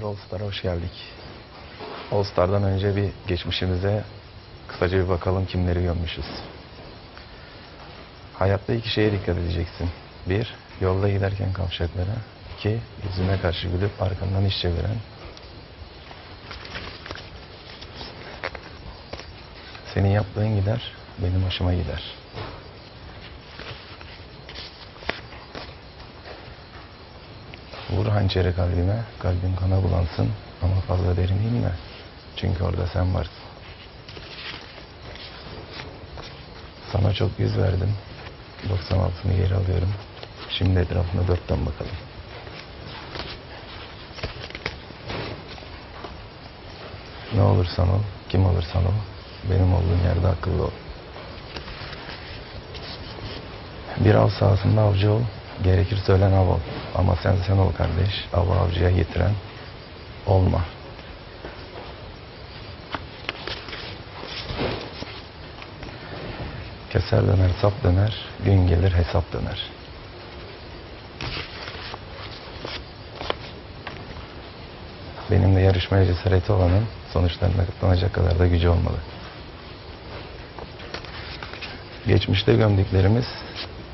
hoş geldik. All Star'dan önce bir geçmişimize kısaca bir bakalım kimleri gömmüşüz. Hayatta iki şeye dikkat edeceksin. Bir, yolda giderken kavşaklara. İki, yüzüne karşı gülüp arkandan iş çeviren. Senin yaptığın gider, benim hoşuma gider. Vur hançeri kalbime, kalbim kana bulansın ama fazla derin inme. Çünkü orada sen varsın. Sana çok yüz verdim. 96'sını geri alıyorum. Şimdi etrafına dörtten bakalım. Ne olursan ol, kim olursan ol, benim olduğum yerde akıllı ol. Bir av sahasında avcı ol, gerekirse ölen av ol. Ama sen sen ol kardeş, avı avcıya getiren olma. Keser döner, sap döner, gün gelir hesap döner. Benimle yarışmaya cesareti olanın sonuçlarına katlanacak kadar da gücü olmalı. Geçmişte gömdüklerimiz,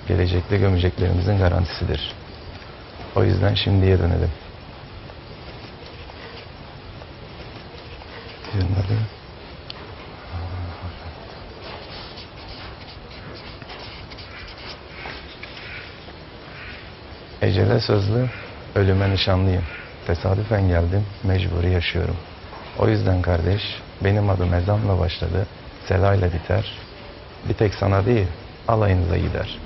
gelecekte gömeceklerimizin garantisidir. O yüzden şimdiye dönelim. Adı? Ecele sözlü, ölüme nişanlıyım. Tesadüfen geldim, mecburi yaşıyorum. O yüzden kardeş, benim adım ezanla başladı, selayla biter. Bir tek sana değil, alayınıza gider.